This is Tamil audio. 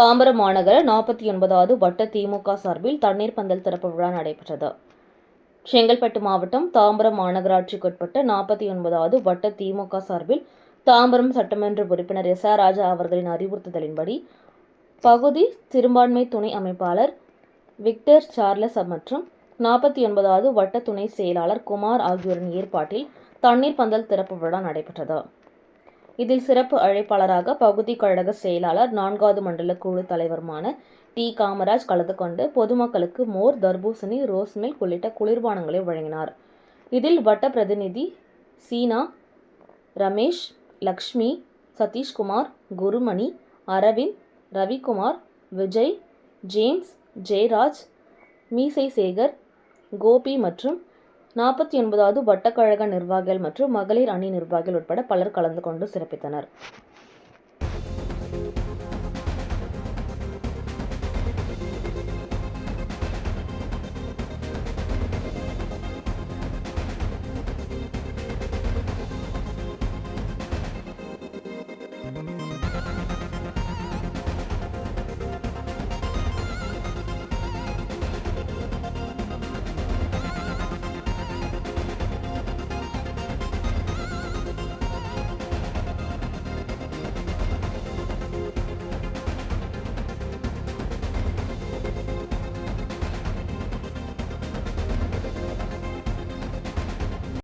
தாம்பரம் மாநகர நாற்பத்தி ஒன்பதாவது வட்ட திமுக சார்பில் தண்ணீர் பந்தல் திறப்பு விழா நடைபெற்றது. செங்கல்பட்டு மாவட்டம் தாம்பரம் மாநகராட்சிக்குட்பட்ட நாற்பத்தி ஒன்பதாவது வட்ட திமுக சார்பில் தாம்பரம் சட்டமன்ற உறுப்பினர் எஸ் ஆர் ராஜா அவர்களின் அறிவுறுத்துதலின்படி பகுதி சிறுபான்மை துணை அமைப்பாளர் விக்டர் சார்லஸ் மற்றும் நாற்பத்தி ஒன்பதாவது வட்ட துணை செயலாளர் குமார் ஆகியோரின் ஏற்பாட்டில் தண்ணீர் பந்தல் திறப்பு விழா நடைபெற்றது. இதில் சிறப்பு அழைப்பாளராக பகுதி கழக செயலாளர் நான்காவது மண்டல குழு தலைவருமான டி. காமராஜ் கலந்து கொண்டு பொதுமக்களுக்கு மோர் தர்பூசணி ரோஸ் மில்க் உள்ளிட்ட குளிர்பானங்களை வழங்கினார். இதில் வட்ட பிரதிநிதி சீனா ரமேஷ் லக்ஷ்மி சதீஷ்குமார் குருமணி அரவிந்த் ரவிக்குமார் விஜய் ஜேம்ஸ் ஜெயராஜ் மீசை சேகர் கோபி மற்றும் நாற்பத்தி ஒன்பதாவது வட்டக்கழக நிர்வாகிகள் மற்றும் மகளிர் அணி நிர்வாகிகள் உட்பட பலர் கலந்து கொண்டு சிறப்பித்தனர்.